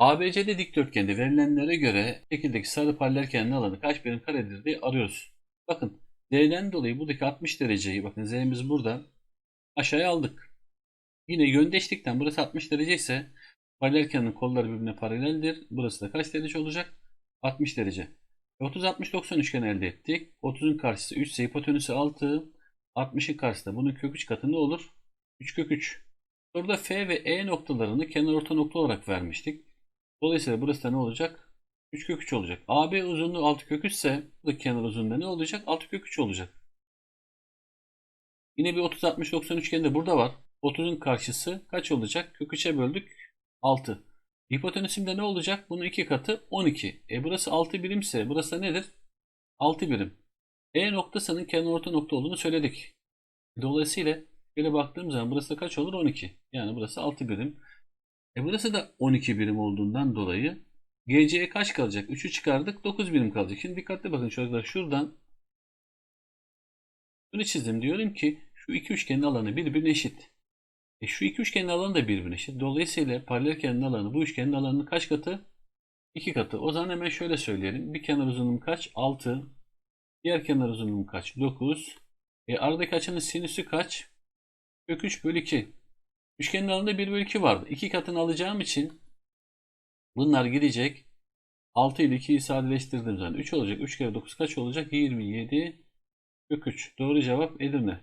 ABCD dikdörtgende verilenlere göre şekildeki sarı paralelkenin alanı kaç birim karedir diye arıyoruz. Bakın Z'den dolayı buradaki 60 dereceyi bakın Z'miz burada aşağıya aldık. Yine yöndeşlikten burası 60 derece ise paralelkenin kolları birbirine paraleldir. Burası da kaç derece olacak? 60 derece. 30 60 90 üçgen elde ettik. 30'un karşısı 3 ise hipotenüsü 6. 60'ın karşısında bunun kök 3 katı ne olur? 3 kök 3. Soruda F ve E noktalarını kenar orta nokta olarak vermiştik. Dolayısıyla burası da ne olacak? 3 kök 3 olacak. AB uzunluğu 6 kök 3 ise bu kenar uzunluğu ne olacak? 6 kök 3 olacak. Yine bir 30 60 90 üçgeni de burada var. 30'un karşısı kaç olacak? Kök 3'e böldük 6. Hipotenüsümde ne olacak? Bunun 2 katı 12. E burası 6 birimse burası da nedir? 6 birim. E noktasının kenar orta nokta olduğunu söyledik. Dolayısıyla böyle baktığım zaman burası da kaç olur? 12. Yani burası 6 birim. E burası da 12 birim olduğundan dolayı GC'ye kaç kalacak? 3'ü çıkardık 9 birim kalacak. Şimdi dikkatli bakın çocuklar şuradan bunu çizdim. Diyorum ki şu iki üçgenin alanı birbirine eşit. E şu iki üçgenin alanı da birbirine eşit. Dolayısıyla paralelkenin alanı bu üçgenin alanının kaç katı? 2 katı. O zaman hemen şöyle söyleyelim. Bir kenar uzunluğum kaç? 6. Diğer kenar uzunluğum kaç? 9. E aradaki açının sinüsü kaç? Kök 3 bölü 2. Üçgenin alanında 1 bölü 2 vardı. 2 katını alacağım için bunlar gidecek. 6 ile 2'yi sadeleştirdiğim zaman 3 olacak. 3 kere 9 kaç olacak? 27 kök 3. Doğru cevap Edirne.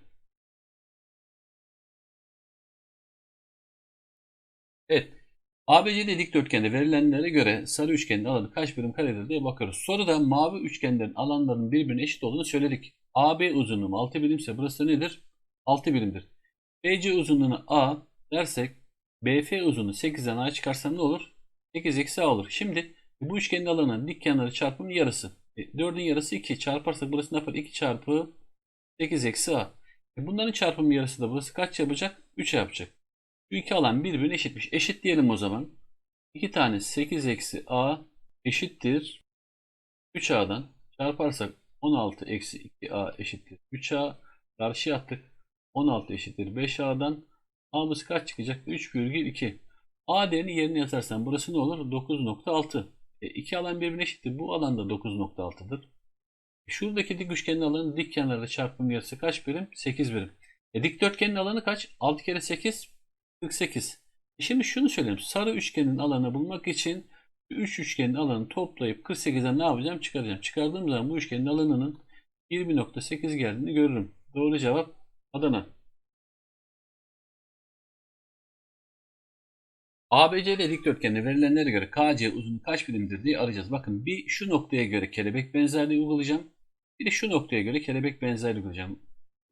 Evet. ABCD dikdörtgende verilenlere göre sarı üçgenin alanı kaç birim karedir diye bakıyoruz. Soruda mavi üçgenlerin alanlarının birbirine eşit olduğunu söyledik. AB uzunluğu 6 birimse burası nedir? 6 birimdir. BC uzunluğunu A dersek BF uzunluğu 8'den A çıkarsam ne olur? 8 eksi A olur. Şimdi bu üçgenin alanı dik kenarı çarpımın yarısı. E, 4'ün yarısı 2 çarparsak burası ne yapar? 2 çarpı 8 eksi A. E, bunların çarpımı yarısı da burası kaç yapacak? 3 yapacak. Bu iki alan birbirine eşitmiş. Eşit diyelim o zaman. 2 tane 8 eksi A eşittir. 3A'dan çarparsak 16 eksi 2A eşittir 3A. Karşıya attık. 16 eşittir 5A'dan. A'mız kaç çıkacak? 3,2. A değerini yerine yazarsan burası ne olur? 9.6. E, iki alan birbirine eşittir. Bu alan da 9.6'dır. E, şuradaki dik üçgenin alanı dik kenarda çarpım yarısı kaç birim? 8 birim. E, dikdörtgenin alanı kaç? 6 kere 8 48. E, şimdi şunu söyleyeyim. Sarı üçgenin alanı bulmak için 3 üçgenin alanını toplayıp 48'den ne yapacağım? Çıkaracağım. Çıkardığım zaman bu üçgenin alanının 20.8 geldiğini görürüm. Doğru cevap Adana. ABCD dikdörtgenine verilenlere göre KC uzunluğu kaç birimdir diye arayacağız. Bakın bir şu noktaya göre kelebek benzerliği uygulayacağım. Bir de şu noktaya göre kelebek benzerliği uygulayacağım.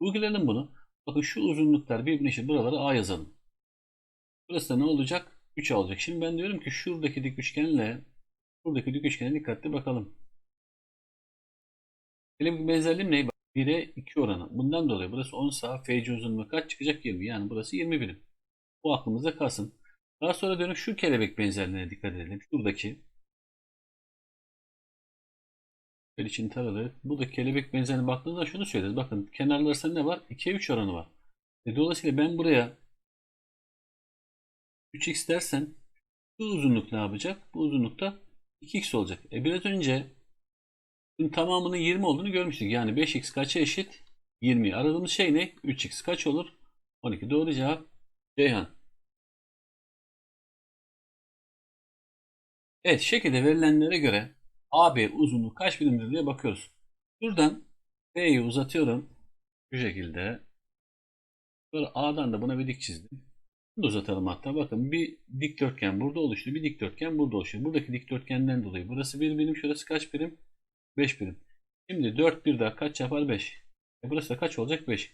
Uygulayalım bunu. Bakın şu uzunluklar birbirine eşit. Buralara A yazalım. Burası da ne olacak? 3 olacak. Şimdi ben diyorum ki şuradaki dik üçgenle buradaki dik üçgene dikkatli bakalım. Kelebek benzerliğim ne? 1'e 2 oranı. Bundan dolayı burası 10 sağ FC uzunluğu kaç çıkacak? 20. Yani burası 20 birim. Bu aklımızda kalsın. Daha sonra dönüp şu kelebek benzerliğine dikkat edelim. Şuradaki. Böyle için taralı. Bu da kelebek benzerliğine baktığımızda şunu söyleriz. Bakın kenarlarında ne var? 2'ye 3 oranı var. E, dolayısıyla ben buraya 3x dersen bu uzunluk ne yapacak? Bu uzunlukta 2x olacak. E biraz önce bunun tamamının 20 olduğunu görmüştük. Yani 5x kaça eşit? 20. Aradığımız şey ne? 3x kaç olur? 12. Doğru cevap Ceyhan. Evet şekilde verilenlere göre AB uzunluğu kaç birimdir diye bakıyoruz. Buradan B'yi uzatıyorum. Bu şekilde. Sonra A'dan da buna bir dik çizdim. Bunu da uzatalım hatta. Bakın bir dikdörtgen burada oluştu. Bir dikdörtgen burada oluşuyor. Buradaki dikdörtgenden dolayı. Burası 1 birim. Şurası kaç birim? 5 birim. Şimdi 4 bir daha kaç yapar? 5. E burası da kaç olacak? 5.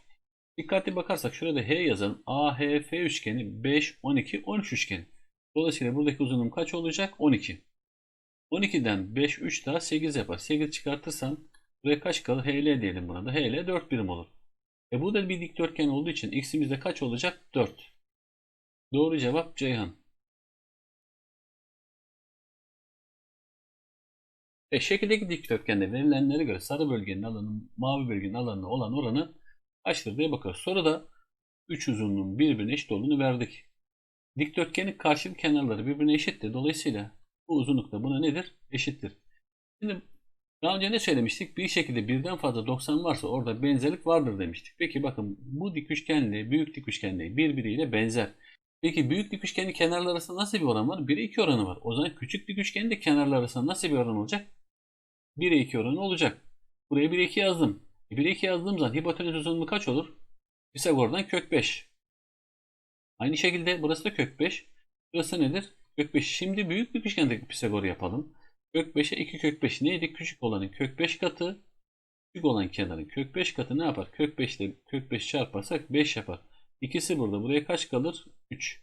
Dikkatli bakarsak şurada H yazalım. AHF üçgeni 5, 12, 13 üçgeni. Dolayısıyla buradaki uzunluğum kaç olacak? 12. 12'den 5, 3 daha 8 yapar. 8 çıkartırsam buraya kaç kalır? HL diyelim buna da. HL 4 birim olur. E bu da bir dikdörtgen olduğu için x'imiz de kaç olacak? 4. Doğru cevap Ceyhan. E şekildeki dikdörtgende verilenlere göre sarı bölgenin alanı mavi bölgenin alanına olan oranı kaçtır diye bakarız. Soruda 3 uzunluğun birbirine eşit olduğunu verdik. Dikdörtgenin karşılık kenarları birbirine eşittir. Dolayısıyla Bu uzunluk da buna nedir? Eşittir. Şimdi daha önce ne söylemiştik? Bir şekilde birden fazla 90 varsa orada benzerlik vardır demiştik. Peki bakın bu dik üçgenle büyük dik üçgenle birbiriyle benzer. Peki büyük dik üçgenin kenarları arasında nasıl bir oran var? 1'e 2 oranı var. O zaman küçük dik üçgenin de kenarları arasında nasıl bir oran olacak? 1'e 2 oranı olacak. Buraya 1'e 2 yazdım. E 1'e 2 yazdığım zaman hipotenüs uzunluğu kaç olur? Pisagor'dan kök 5. Aynı şekilde burası da kök 5. Burası nedir? Kök 5. Şimdi büyük bir üçgendeki Pisagor yapalım. Kök 5'e 2 kök 5 neydi? Küçük olanın kök 5 katı. Küçük olan kenarın kök 5 katı ne yapar? Kök 5 ile kök 5 çarparsak 5 yapar. İkisi burada. Buraya kaç kalır? 3.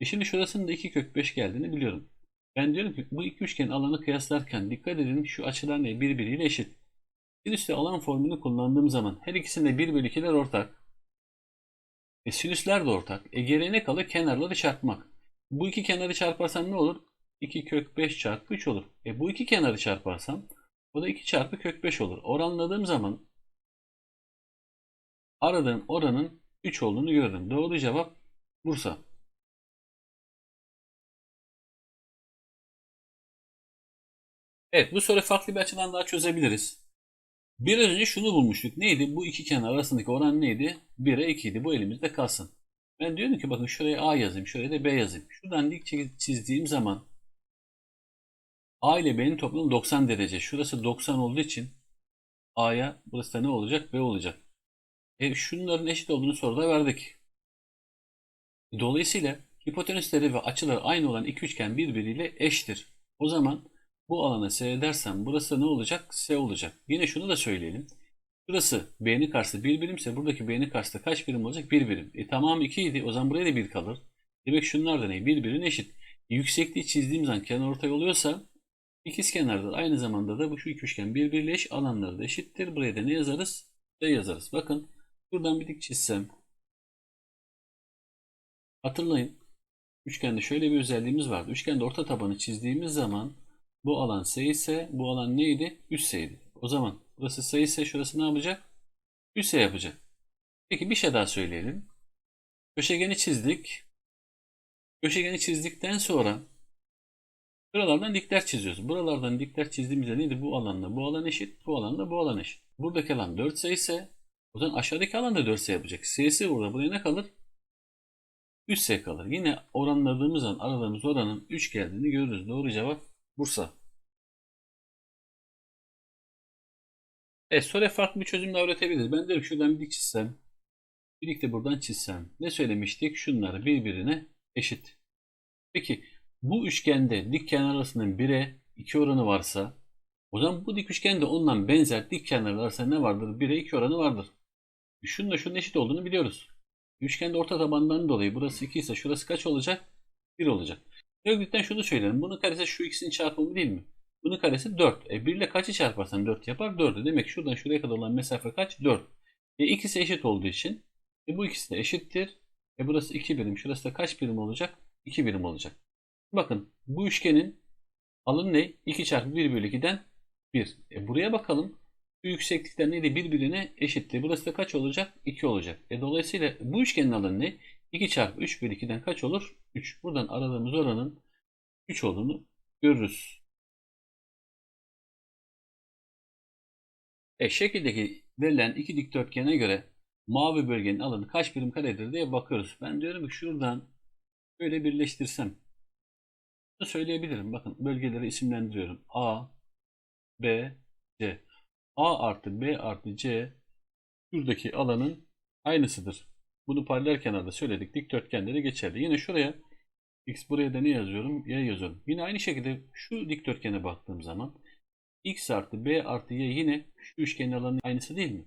E şimdi şurasının da 2 kök 5 geldiğini biliyorum. Ben diyorum ki bu iki üçgenin alanı kıyaslarken dikkat edin şu açılar ne? Birbiriyle eşit. Sinüsle alan formülünü kullandığım zaman her ikisinde 1 bölü 2'ler ortak. E sinüsler de ortak. E geriye ne kalır? Kenarları çarpmak. Bu iki kenarı çarparsam ne olur? 2 kök 5 çarpı 3 olur. E bu iki kenarı çarparsam o da 2 çarpı kök 5 olur. Oranladığım zaman aradığım oranın 3 olduğunu gördüm. Doğru cevap Bursa. Evet bu soru farklı bir açıdan daha çözebiliriz. Biraz önce şunu bulmuştuk. Neydi? Bu iki kenar arasındaki oran neydi? 1'e 2 idi. Bu elimizde kalsın. Ben diyorum ki bakın şuraya A yazayım. Şuraya da B yazayım. Şuradan dik çizdiğim zaman A ile B'nin toplamı 90 derece. Şurası 90 olduğu için A'ya burası da ne olacak? B olacak. E şunların eşit olduğunu soruda verdik. Dolayısıyla hipotenüsleri ve açıları aynı olan iki üçgen birbiriyle eşittir. O zaman bu alana S dersem burası ne olacak? S olacak. Yine şunu da söyleyelim. Burası B'nin karşısı 1 birimse buradaki B'nin karşısı kaç birim olacak? 1 birim. E tamam 2 idi. O zaman buraya da 1 kalır. Demek şunlar da ne? Birbirine eşit. Yüksekliği çizdiğim zaman kenar ortay oluyorsa ikiz kenarda aynı zamanda da bu şu iki üçgen birbiriyle eş alanları da eşittir. Buraya da ne yazarız? S yazarız. Bakın buradan bir dik çizsem. Hatırlayın. Üçgende şöyle bir özelliğimiz vardı. Üçgende orta tabanı çizdiğimiz zaman bu alan S ise bu alan neydi? Üst S'ydi. O zaman burası S ise şurası ne yapacak? Üst S yapacak. Peki bir şey daha söyleyelim. Köşegeni çizdik. Köşegeni çizdikten sonra buralardan dikler çiziyoruz. Buralardan dikler çizdiğimizde neydi? Bu alanla bu alan eşit, bu alanla bu alan eşit. Buradaki alan 4S ise o zaman aşağıdaki alan da 4S yapacak. S'si burada. Buraya ne kalır? 3S kalır. Yine oranladığımız zaman aradığımız oranın 3 geldiğini görürüz. Doğru cevap Bursa. Evet soruya farklı bir çözüm daha üretebiliriz. Ben derim şuradan bir dik çizsem. Bir buradan çizsem. Ne söylemiştik? Şunları birbirine eşit. Peki bu üçgende dik kenar arasının 1'e 2 oranı varsa o zaman bu dik üçgende ondan benzer dik kenarlar arasında ne vardır? 1'e 2 oranı vardır. Şununla şunun eşit olduğunu biliyoruz. Üçgende orta tabandan dolayı burası 2 ise şurası kaç olacak? 1 olacak. Ögütten şunu söylerim. Bunun karesi şu ikisinin çarpımı değil mi? Bunun karesi 4. E 1 ile kaçı çarparsan 4 yapar? 4'ü. Demek ki şuradan şuraya kadar olan mesafe kaç? 4. E ikisi eşit olduğu için e bu ikisi de eşittir. E burası 2 birim. Şurası da kaç birim olacak? 2 birim olacak. Bakın bu üçgenin alanı ne? 2 çarpı 1 bölü 2'den 1. E buraya bakalım. Bu yükseklikten neydi? Birbirine eşitti. Burası da kaç olacak? 2 olacak. E dolayısıyla bu üçgenin alanı ne? 2 çarpı 3 bölü 2'den kaç olur? 3. Buradan aradığımız oranın 3 olduğunu görürüz. E şekildeki verilen iki dikdörtgene göre mavi bölgenin alanı kaç birim karedir diye bakıyoruz. Ben diyorum ki şuradan böyle birleştirsem bunu söyleyebilirim. Bakın bölgeleri isimlendiriyorum. A, B, C. A artı B artı C şuradaki alanın aynısıdır. Bunu paralel kenarda söyledik. Dikdörtgenleri geçerli. Yine şuraya x buraya da ne yazıyorum? Y yazıyorum. Yine aynı şekilde şu dikdörtgene baktığım zaman x artı b artı y yine şu üçgenin alanı aynısı değil mi?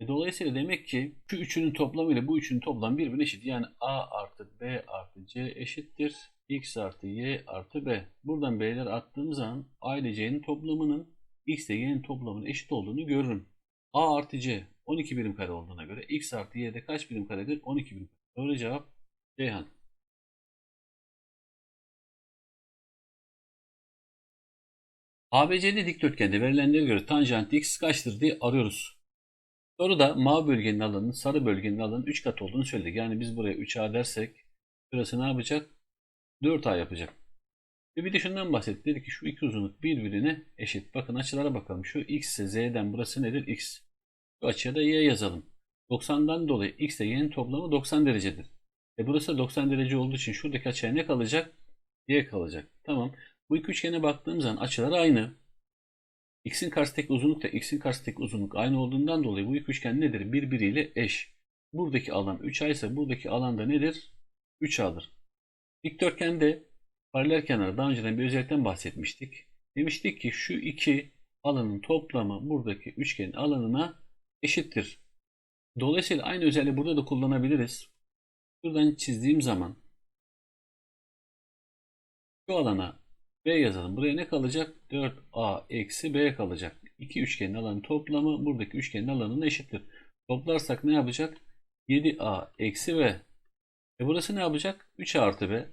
E dolayısıyla demek ki şu üçünün toplamı ile bu üçünün toplamı birbirine eşit. Yani a artı b artı c eşittir. x artı y artı b. Buradan b'ler attığım zaman a ile c'nin toplamının x ile y'nin toplamının eşit olduğunu görürüm. a artı c 12 birim kare olduğuna göre x artı y'de kaç birim karedir? 12 birim. Doğru cevap Ceyhan. ABC'de dikdörtgende verilenlere göre tanjant x kaçtır diye arıyoruz. Soruda mavi bölgenin alanının sarı bölgenin alanının 3 kat olduğunu söyledik. Yani biz buraya 3A dersek burası ne yapacak? 4A yapacak. Ve bir de şundan bahsettik. Dedi ki şu iki uzunluk birbirine eşit. Bakın açılara bakalım. Şu x ise z'den burası nedir? x. Açıya da y yazalım. 90'dan dolayı x ile y'nin toplamı 90 derecedir. E burası 90 derece olduğu için şuradaki açıya ne kalacak? Y kalacak. Tamam. Bu iki üçgene baktığım zaman açılar aynı. X'in karşısındaki uzunluk da X'in karşısındaki uzunluk aynı olduğundan dolayı bu iki üçgen nedir? Birbiriyle eş. Buradaki alan 3A ise buradaki alan da nedir? 3A'dır. Dikdörtgende paralel kenar daha önceden bir özellikten bahsetmiştik. Demiştik ki şu iki alanın toplamı buradaki üçgenin alanına eşittir. Dolayısıyla aynı özelliği burada da kullanabiliriz. Buradan çizdiğim zaman şu alana B yazalım. Buraya ne kalacak? 4A eksi B kalacak. İki üçgenin alanı toplamı buradaki üçgenin alanına eşittir. Toplarsak ne yapacak? 7A eksi B. E burası ne yapacak? 3A artı B.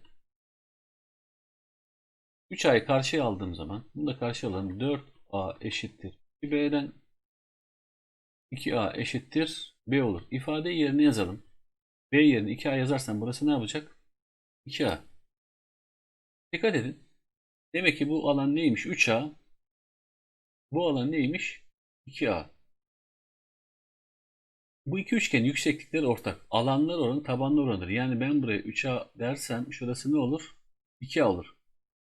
3A'yı karşıya aldığım zaman bunu da karşıya alalım. 4A eşittir. B'den 2A eşittir B olur. İfadeyi yerine yazalım. B yerine 2A yazarsam burası ne yapacak? 2A. Dikkat edin. Demek ki bu alan neymiş? 3A. Bu alan neymiş? 2A. Bu iki üçgenin yükseklikleri ortak. Alanlar oranı tabanlar oranıdır. Yani ben buraya 3A dersem şurası ne olur? 2A olur.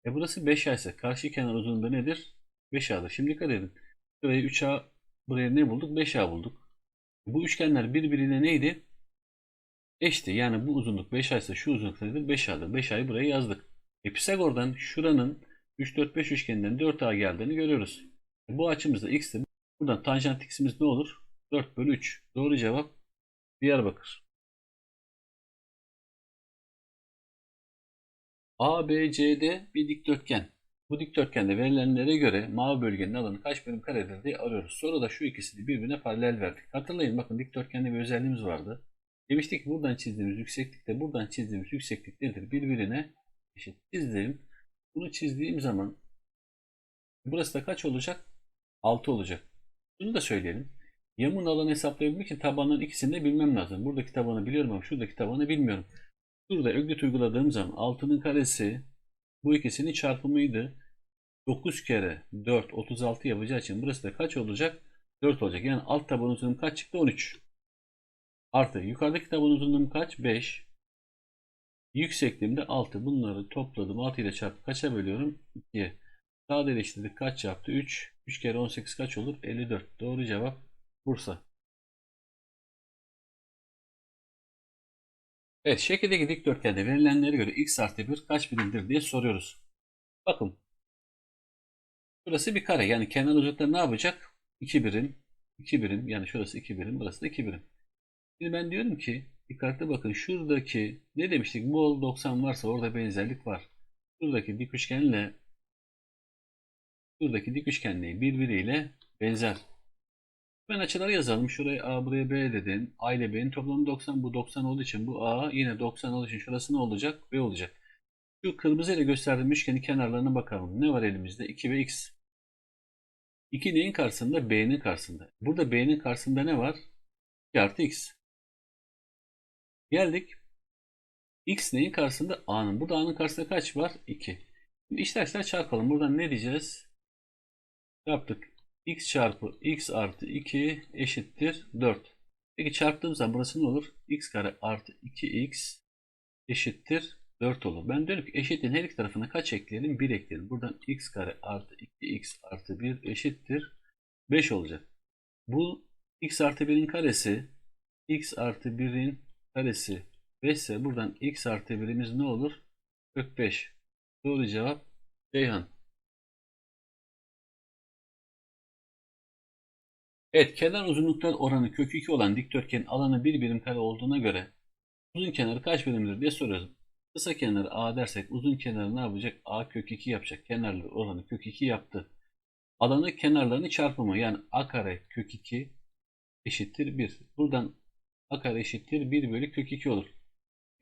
E burası 5A ise karşı kenar uzunluğu nedir? 5A'dır. Şimdi dikkat edin. Buraya 3A buraya ne bulduk? 5A bulduk. Bu üçgenler birbirine neydi? Eşti. Yani bu uzunluk 5A ise şu uzunluk nedir? 5A'dır. 5A'yı buraya yazdık. E Pisagor'dan şuranın 3, 4, 5 üçgeninden 4A geldiğini görüyoruz. E bu açımızda x'tir. Buradan tanjant x'imiz ne olur? 4 bölü 3. Doğru cevap Diyarbakır. ABCD bir dikdörtgen. Bu dikdörtgende verilenlere göre mavi bölgenin alanı kaç birim karedir diye arıyoruz. Sonra da şu ikisini birbirine paralel verdik. Hatırlayın bakın dikdörtgende bir özelliğimiz vardı. Demiştik buradan çizdiğimiz yükseklikte buradan çizdiğimiz yükseklik nedir? Birbirine eşit. Çizdim. Bunu çizdiğim zaman burası da kaç olacak? 6 olacak. Bunu da söyleyelim. Yamun alanı hesaplayabilmek için tabanların ikisini de bilmem lazım. Buradaki tabanı biliyorum ama şuradaki tabanı bilmiyorum. Burada öglet uyguladığım zaman 6'nın karesi bu ikisinin çarpımıydı. 9 kere 4 36 yapacağı için burası da kaç olacak? 4 olacak. Yani alt taban uzunluğum kaç çıktı? 13. Artı yukarıdaki taban uzunluğum kaç? 5. Yüksekliğimde 6. Bunları topladım. 6 ile çarpıp kaça bölüyorum? 2'ye. Sadeleştirdik. Kaç yaptı? 3. 3 kere 18 kaç olur? 54. Doğru cevap Bursa. Evet, şekildeki dikdörtgende verilenlere göre x artı 1 kaç birimdir diye soruyoruz. Bakın. Burası bir kare. Yani kenar uzunlukları ne yapacak? 2 birim. 2 birim. Yani şurası 2 birim. Burası da 2 birim. Şimdi ben diyorum ki dikkatli bakın şuradaki ne demiştik? Bol 90 varsa orada benzerlik var. Şuradaki dik üçgenle şuradaki dik üçgenle birbiriyle benzer. Ben açıları yazalım. Şuraya A, buraya B dedin. A ile B'nin toplamı 90. Bu 90 olduğu için bu A yine 90 olduğu için şurası ne olacak? B olacak. Şu kırmızı ile gösterdiğim üçgenin kenarlarına bakalım. Ne var elimizde? 2 ve X. 2 neyin karşısında? B'nin karşısında. Burada B'nin karşısında ne var? 2 artı X. Geldik. X neyin karşısında? A'nın. Burada A'nın karşısında kaç var? 2. Şimdi işler işler çarpalım. Buradan ne diyeceğiz? Yaptık. X çarpı x artı 2 eşittir 4. Peki çarptığım zaman burası ne olur? x kare artı 2x eşittir 4 olur. Ben diyorum ki eşitliğin her iki tarafına kaç ekleyelim? 1 ekleyelim. Buradan x kare artı 2x artı 1 eşittir 5 olacak. Bu x artı 1'in karesi x artı 1'in karesi 5 ise buradan x artı 1'imiz ne olur? Kök 5. Doğru cevap Ceyhan. Evet, kenar uzunluklar oranı kök 2 olan dikdörtgenin alanı 1 birim kare olduğuna göre uzun kenarı kaç birimdir diye soruyoruz. Kısa kenarı A dersek uzun kenarı ne yapacak? A kök 2 yapacak. Kenarları oranı kök 2 yaptı. Alanı kenarlarını çarpımı yani A kare kök 2 eşittir 1. Buradan A kare eşittir 1 bölü kök 2 olur.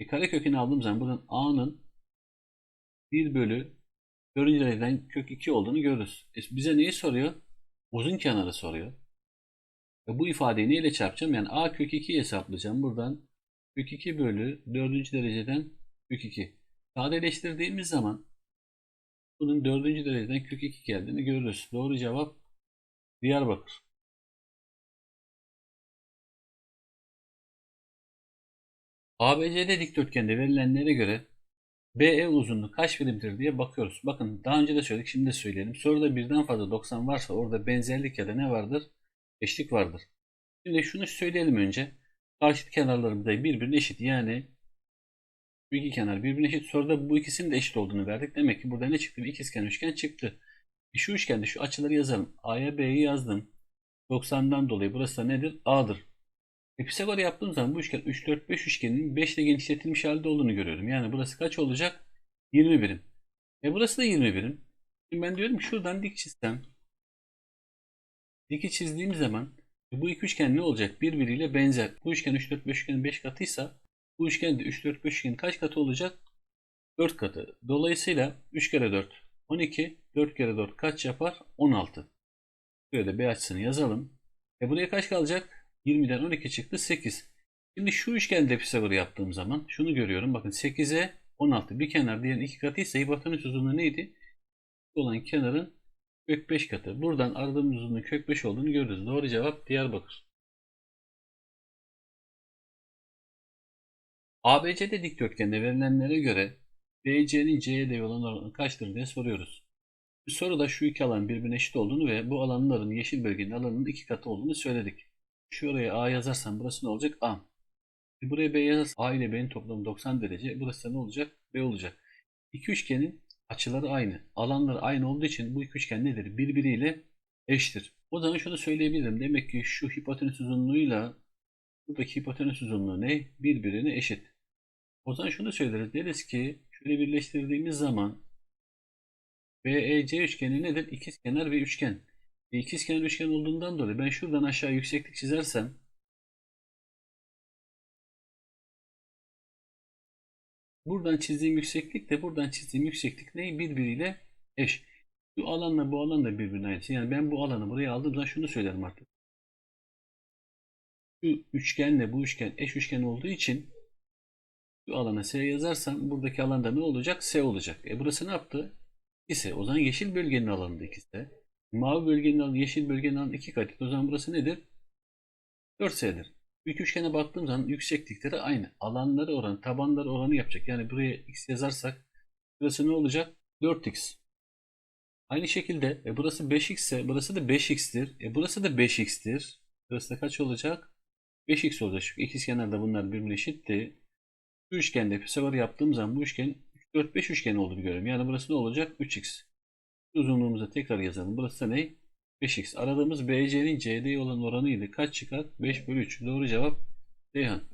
E kare kökünü aldığım zaman buradan A'nın 1 bölü 4. dereceden kök 2 olduğunu görürüz. E bize neyi soruyor? Uzun kenarı soruyor. Bu ifadeyi neyle çarpacağım? Yani a kök 2'yi hesaplayacağım. Buradan kök 2 bölü 4. dereceden kök 2. Sadeleştirdiğimiz zaman Bunun dördüncü dereceden kök 2 geldiğini görürüz. Doğru cevap Diyarbakır. ABCD dikdörtgende verilenlere göre BE uzunluğu kaç birimdir diye bakıyoruz. Bakın daha önce de söyledik şimdi de söyleyelim. Soruda birden fazla 90 varsa orada benzerlik ya da ne vardır? Eşlik vardır. Şimdi şunu söyleyelim önce. Karşıt kenarlarımız da birbirine eşit. Yani bu iki kenar birbirine eşit. Soruda bu ikisinin de eşit olduğunu verdik. Demek ki burada ne çıktı? Bir ikizkenar üçgen çıktı. E şu üçgende şu açıları yazalım. A'ya B'yi yazdım. 90'dan dolayı burası da nedir? A'dır. E Pisagor yaptığım zaman bu üçgen 3, 4, 5 üçgeninin 5 ile genişletilmiş halde olduğunu görüyorum. Yani burası kaç olacak? 20 birim. E burası da 20 birim. Şimdi ben diyorum ki şuradan dik çizsem. Diki çizdiğim zaman bu iki üçgen ne olacak? Birbiriyle benzer. Bu üçgen 3, 4, 5 üçgenin 5 katıysa bu üçgen de 3, 4, 5 üçgenin kaç katı olacak? 4 katı. Dolayısıyla 3 kere 4 12, 4 kere 4 kaç yapar? 16. Böyle B açısını yazalım. E buraya kaç kalacak? 20'den 12 çıktı 8. Şimdi şu üçgende Pisagor yaptığım zaman şunu görüyorum. Bakın 8'e 16. Bir kenar diğerinin 2 katı ise hipotenüs uzunluğu neydi? olan kenarın kök 5 katı. Buradan aradığımız uzunluğun kök 5 olduğunu görürüz. Doğru cevap Diyarbakır. ABC'de dikdörtgende verilenlere göre BC'nin C'ye değ olan oranı kaçtır diye soruyoruz. Bir soruda şu iki alan birbirine eşit olduğunu ve bu alanların yeşil bölgenin alanının iki katı olduğunu söyledik. Şuraya A yazarsam burası ne olacak? A. E buraya B yazarsam A ile B'nin toplamı 90 derece. Burası ne olacak? B olacak. İki üçgenin açıları aynı. Alanları aynı olduğu için bu iki üçgen nedir? Birbiriyle eşittir. O zaman şunu söyleyebilirim. Demek ki şu hipotenüs uzunluğuyla buradaki hipotenüs uzunluğu ne? Birbirine eşit. O zaman şunu söyleriz. Deriz ki şöyle birleştirdiğimiz zaman BEC üçgeni nedir? İkizkenar ve üçgen. E, ikizkenar üçgen olduğundan dolayı ben şuradan aşağı yükseklik çizersem buradan çizdiğim yükseklik de buradan çizdiğim yükseklik ne? Birbiriyle eş. Bu alanla bu alan da birbirine aynı. Yani ben bu alanı buraya aldığım zaman şunu söylerim artık. Şu üçgenle bu üçgen eş üçgen olduğu için şu alana S yazarsam buradaki alanda ne olacak? S olacak. E burası ne yaptı? 2S. O zaman yeşil bölgenin alanında 2S. Mavi bölgenin alanı, yeşil bölgenin alanı 2 katı. O zaman burası nedir? 4S'dir. Büyük üçgene baktığım zaman yükseklikleri aynı. Alanları oranı, tabanları oranı yapacak. Yani buraya x yazarsak burası ne olacak? 4x. Aynı şekilde e, burası 5x ise burası da 5x'tir. E, burası da 5x'tir. Burası da kaç olacak? 5x olacak. Çünkü ikizkenarda bunlar birbirine eşitti. Bu üçgende Pisagor yaptığım zaman bu üçgen 4, 5 üçgen olduğunu görüyorum. Yani burası ne olacak? 3x. Uzunluğumuza tekrar yazalım. Burası da ne? 5x. Aradığımız BC'nin CD olan oranıydı. Kaç çıkar? 5 bölü 3. Doğru cevap Ceyhan.